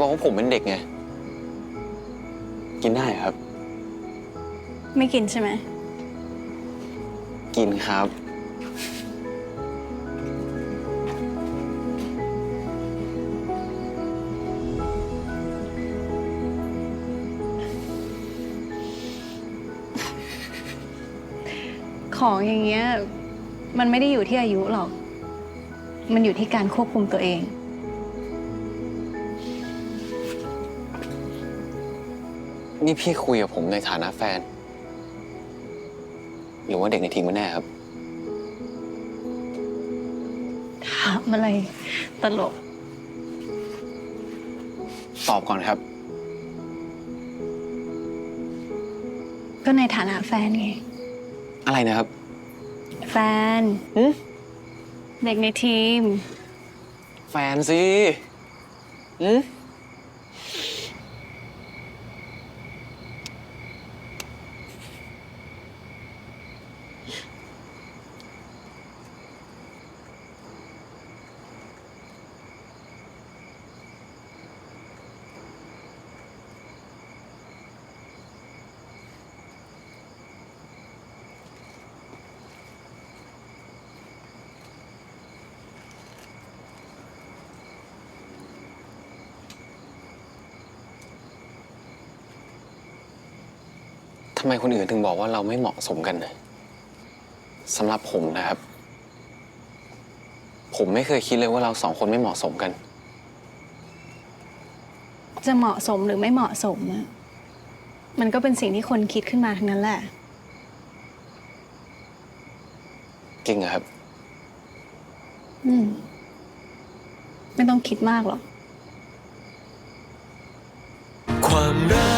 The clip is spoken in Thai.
บอกว่าผมเป็นเด็กไง กินได้ครับ ไม่กินใช่ไหม กินครับ ของอย่างเงี้ย มันไม่ได้อยู่ที่อายุหรอก มันอยู่ที่การควบคุมตัวเอง นี่พี่คุยกับผมในฐานะแฟน หรือว่าเด็กในทีมกันแน่ครับ ถามอะไร ตลก ตอบก่อนครับ ก็ในฐานะแฟนไง อะไรนะครับ แฟน หึ เด็กในทีม แฟนสิอืม ทำไมคนอื่นถึงบอกว่าเราไม่เหมาะสมกันนะสำหรับผมนะครับ ผมไม่เคยคิดเลยว่าเราสองคนไม่เหมาะสมกัน จะเหมาะสมหรือไม่เหมาะสมอะมันก็เป็นสิ่งที่คนคิดขึ้นมาทั้งนั้นแหละ จริงเหรอครับ อืม ไม่ต้องคิดมากหรอก ความรัก